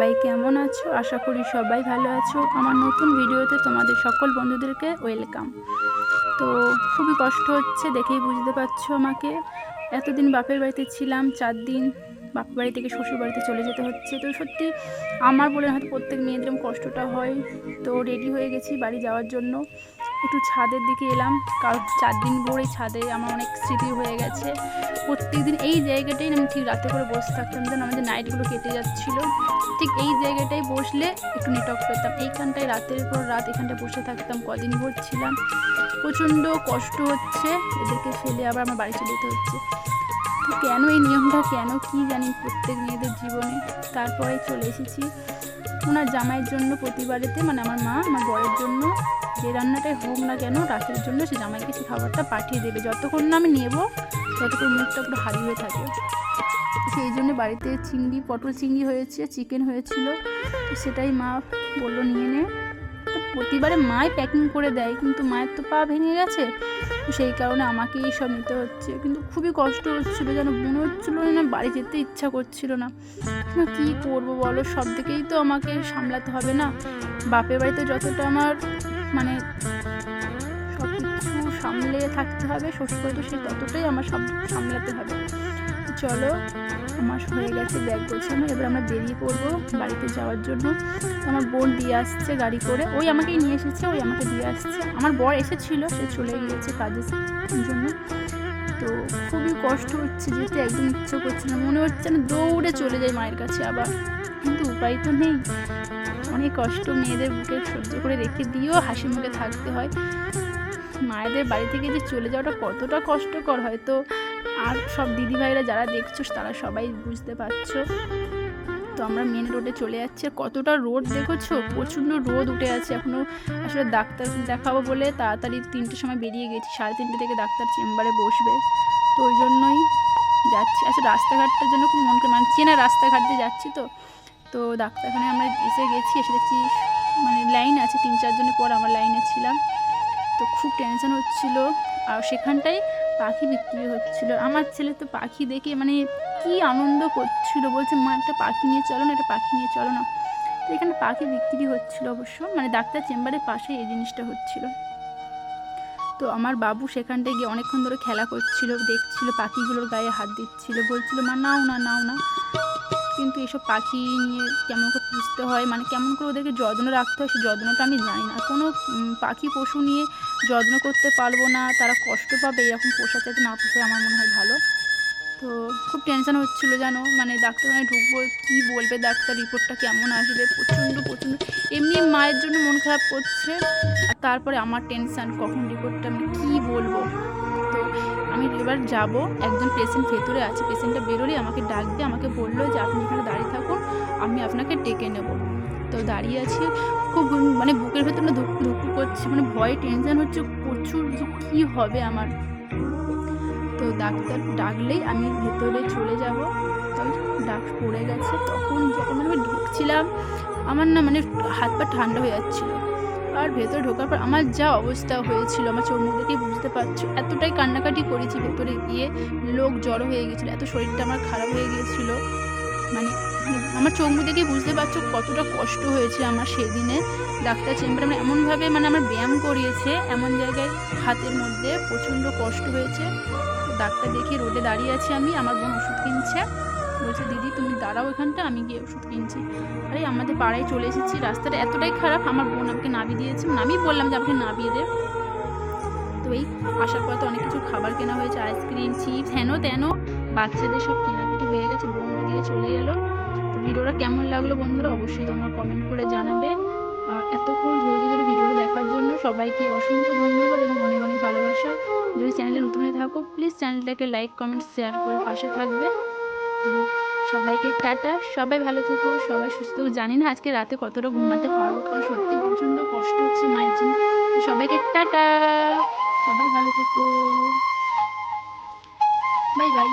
সবাই কেমন আছো? আশা করি সবাই ভালো আছো। আমার নতুন ভিডিওতে তোমাদের সকল বন্ধুদেরকে ওয়েলকাম। তো খুবই কষ্ট হচ্ছে দেখেই বুঝতে পারছ আমাকে। এতদিন বাপের বাড়িতে ছিলাম, চার দিন বাপের বাড়ি থেকে শ্বশুর বাড়িতে চলে যেতে হচ্ছে। তো সত্যি আমার বলে হয়তো প্রত্যেক মেয়েদের কষ্টটা হয়। তো রেডি হয়ে গেছি বাড়ি যাওয়ার জন্য। একটু ছাদের দিকে এলাম। কারণ চার দিন ভোরে ছাদে আমার অনেক স্মৃতি হয়ে গেছে। প্রত্যেক দিন এই জায়গাটাই আমি ঠিক রাতে করে বসে থাকতাম যেন আমাদের নাইটগুলো কেটে যাচ্ছিল। ঠিক এই জায়গাটায় বসলে একটু নেটওয়ার্ক পেতাম। এইখানটায় রাতের পর রাত এখানটায় বসে থাকতাম, কদিন ভোর ছিলাম। প্রচণ্ড কষ্ট হচ্ছে, এদেরকে ফেলে আবার আমার বাড়ি চলে যেতে হচ্ছে। কেন এই নিয়মটা, কেন কি জানি প্রত্যেক মেয়েদের জীবনে। তারপরে চলে এসেছি। ওনার জামাইয়ের জন্য প্রতিবারেতে মানে আমার মা, আমার বরের জন্য যে রান্নাটাই হোক না কেন, রাতের জন্য সে জামাইকে সেই খাবারটা পাঠিয়ে দেবে। যতক্ষণ না আমি নেব, ততক্ষণ মুখটা পুরো হারি হয়ে থাকে। সেই জন্য বাড়িতে চিংড়ি, পটল চিংড়ি হয়েছে, চিকেন হয়েছিল। সেটাই মা বলল, নিয়ে নে। প্রতিবারে মাই প্যাকিং করে দেয়, কিন্তু মায়ের তো পা ভেঙে গেছে। সেই কারণে আমাকেই সব নিতে হচ্ছে। কিন্তু খুবই কষ্ট হচ্ছিল, যেন মনে হচ্ছিল না বাড়ি যেতে ইচ্ছা করছিল না। কী করব বলো? সব দিকেই তো আমাকে সামলাতে হবে না। বাপের বাড়িতে যতটা আমার মানে সব কিছু সামলে থাকতে হবে, শ্বশুর বাড়িতে সে ততটাই আমার সব সামলাতে হবে। চলো, আমার হয়ে গেছে ব্যাগ গোছানো, এবার আমরা বেরিয়ে পড়ব বাড়িতে যাওয়ার জন্য। আমার বোন দিয়ে আসছে গাড়ি করে। ওই আমাকেই নিয়ে এসেছে, ওই আমাকে দিয়ে আসছে। আমার বর এসেছিল, সে চলে গিয়েছে কাজের জন্য। তো খুবই কষ্ট হচ্ছে যেতে, একদম ইচ্ছে করছে না। মনে হচ্ছে না দৌড়ে চলে যাই মায়ের কাছে আবার। কিন্তু উপায় তো নেই। অনেক কষ্ট মেয়েদের বুকে সহ্য করে রেখে দিয়েও হাসি মুখে থাকতে হয়। মায়েদের বাড়ি থেকে যে চলে যাওয়াটা কতটা কষ্টকর হয় তো, আর সব দিদিভাইরা যারা দেখছ, তারা সবাই বুঝতে পারছ। তো আমরা মেন রোডে চলে যাচ্ছি। কতটা রোড দেখেছ? প্রচণ্ড রোদ উঠে আছে। এখনও আসলে ডাক্তার দেখাবো বলে তাড়াতাড়ি তিনটের সময় বেরিয়ে গেছি। সাড়ে তিনটে থেকে ডাক্তার চেম্বারে বসবে। তো ওই জন্যই যাচ্ছি। আচ্ছা রাস্তাঘাটটার জন্য খুব মন করে মানে চেনা রাস্তাঘাট দিয়ে যাচ্ছি তো। তো ডাক্তারখানে আমরা এসে গেছি। এসে দেখছি মানে লাইন আছে। তিন চারজনের পর আমরা লাইনে ছিলাম। তো খুব টেনশন হচ্ছিল। আর সেখানটায় পাখি বিক্রি হচ্ছিল। আমার ছেলে তো পাখি দেখে মানে কি আনন্দ করছিল? বলছে, মা, একটা পাখি নিয়ে চলো না, একটা পাখি নিয়ে চলো না। তো এখানে পাখি বিক্রি হচ্ছিল অবশ্য মানে ডাক্তার চেম্বারের পাশে এই জিনিসটা হচ্ছিল। তো আমার বাবু সেখানটায় গিয়ে অনেকক্ষণ ধরে খেলা করছিল, দেখছিল, পাখিগুলোর গায়ে হাত দিচ্ছিল, বলছিল, মা, নাও না নাও না। কিন্তু এসব পাখি নিয়ে কেমন করে পুষতে হয় মানে কেমন করে ওদেরকে যত্ন রাখতে হয় সে যত্নটা আমি জানি না। কোনো পাখি পশু নিয়ে যত্ন করতে পারব না, তারা কষ্ট পাবে, এরকম পোষা চাইতে না পোষায়, আমার মনে হয় ভালো। তো খুব টেনশন হচ্ছিল জানো? মানে ডাক্তারখানায় ঢুকবো, কী বলবে ডাক্তার? রিপোর্টটা কেমন আসবে? প্রচণ্ড প্রচণ্ড। এমনি মায়ের জন্য মন খারাপ করছে, আর তারপরে আমার টেনশান কখন রিপোর্টটা আমি কী বলব? তো আমি এবার যাব, একজন পেশেন্ট ভেতরে আছে। পেশেন্টটা বেরোলেই আমাকে ডাকবে, আমাকে বলল যে, আপনি এখানে দাঁড়িয়ে থাকুন, আমি আপনাকে ডেকে নেব। তো দাঁড়িয়ে আছি, খুব মানে বুকের ভেতর ধুক ধুকু করছে মানে ভয়ে টেনশান হচ্ছে, প্রচুর কী হবে আমার। তো ডাক্তার ডাকলেই আমি ভেতরে চলে যাব। তো ডাক পড়ে গেছে। তখন যখন আমি ঢুকছিলাম, আমার না মানে হাত পা ঠান্ডা হয়ে যাচ্ছিল। আর ভেতরে ঢোকার পর আমার যা অবস্থা হয়েছিল, আমার চোখ মুখ দেখেই বুঝতে পারছ, এতটাই কান্নাকাটি করেছি ভেতরে গিয়ে। লোক জড়ো হয়ে গেছিল, এত শরীরটা আমার খারাপ হয়ে গিয়েছিল। মানে আমার চোখ দেখেই বুঝতে পারছ কতটা কষ্ট হয়েছে আমার সেদিনে। ডাক্তার চেম্বারে মানে এমনভাবে মানে আমার ব্যায়াম করিয়েছে, এমন জায়গায় হাতের মধ্যে প্রচণ্ড কষ্ট হয়েছে। ডাক্তার দেখে রোডে দাঁড়িয়ে আছি আমি, আমার বোন ওষুধ কিনছে। বলছে, দিদি, তুমি দাঁড়াও এখানটা, আমি গিয়ে ওষুধ কিনছি। আরে, আমাদের পাড়ায় চলে এসেছি, রাস্তাটা এতটাই খারাপ, আমার বোন আমাকে নামিয়ে দিয়েছে। মানে আমি বললাম যে, আমাকে নামিয়ে দে। তো এই আসার পর তো অনেক কিছু খাবার কেনা হয়েছে, আইসক্রিম, চিপস হেনো তেন বাচ্চাদের সব কেনাকাটি হয়ে গেছে বোন দিয়ে চলে এলো। ভিডিওটা কেমন লাগল বন্ধুরা অবশ্যই তোমরা কমেন্ট করে জানাবে। আর এতক্ষণ ধৈর্য ধরে ভিডিওটা দেখার জন্য সবাইকে অসংখ্য ধন্যবাদ এবং অনেক অনেক ভালোবাসা। যদি চ্যানেলে নতুন হয়ে থাকো প্লিজ চ্যানেলটাকে লাইক কমেন্ট শেয়ার করে পাশে থাকবে। সবাইকে টাটা, সবাই ভালো থেকো, সবাই সুস্থ। জানি না আজকে রাতে কতটা ঘুমাতে পারব, কারণ সত্যি প্রচণ্ড কষ্ট হচ্ছে মায়ের জন্য। সবাইকে টাটা, সবাই ভালো থেকো। Bye bye